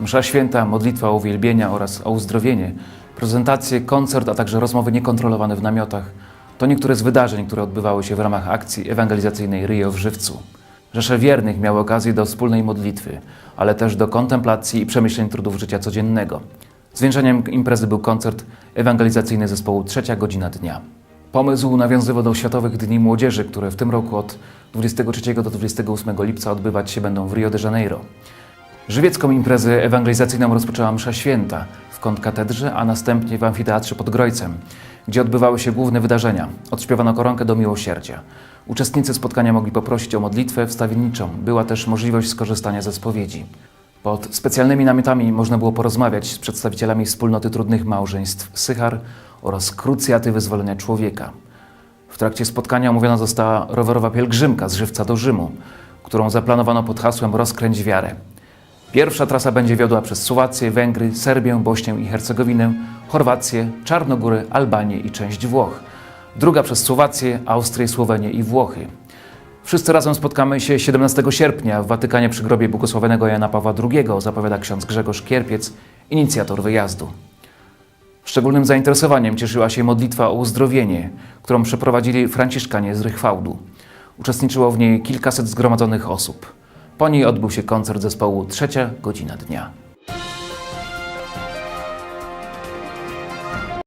Msza święta, modlitwa o uwielbienia oraz o uzdrowienie, prezentacje, koncert, a także rozmowy niekontrolowane w namiotach to niektóre z wydarzeń, które odbywały się w ramach akcji ewangelizacyjnej Rio w Żywcu. Rzesze wiernych miały okazję do wspólnej modlitwy, ale też do kontemplacji i przemyśleń trudów życia codziennego. Zwieńczeniem imprezy był koncert ewangelizacyjny zespołu Trzecia Godzina Dnia. Pomysł nawiązywał do Światowych Dni Młodzieży, które w tym roku od 23 do 28 lipca odbywać się będą w Rio de Janeiro. Żywiecką imprezę ewangelizacyjną rozpoczęła msza święta w kontkatedrze, a następnie w amfiteatrze pod Grojcem, gdzie odbywały się główne wydarzenia. Odśpiewano koronkę do miłosierdzia. Uczestnicy spotkania mogli poprosić o modlitwę wstawienniczą. Była też możliwość skorzystania ze spowiedzi. Pod specjalnymi namiotami można było porozmawiać z przedstawicielami wspólnoty trudnych małżeństw Sychar oraz Krucjaty Wyzwolenia Człowieka. W trakcie spotkania omówiona została rowerowa pielgrzymka z Żywca do Rzymu, którą zaplanowano pod hasłem Rozkręć wiarę. Pierwsza trasa będzie wiodła przez Słowację, Węgry, Serbię, Bośnię i Hercegowinę, Chorwację, Czarnogórę, Albanię i część Włoch. Druga przez Słowację, Austrię, Słowenię i Włochy. Wszyscy razem spotkamy się 17 sierpnia w Watykanie przy grobie błogosławionego Jana Pawła II, zapowiada ksiądz Grzegorz Kierpiec, inicjator wyjazdu. Szczególnym zainteresowaniem cieszyła się modlitwa o uzdrowienie, którą przeprowadzili franciszkanie z Rychwałdu. Uczestniczyło w niej kilkaset zgromadzonych osób. Po niej odbył się koncert zespołu Trzecia Godzina Dnia.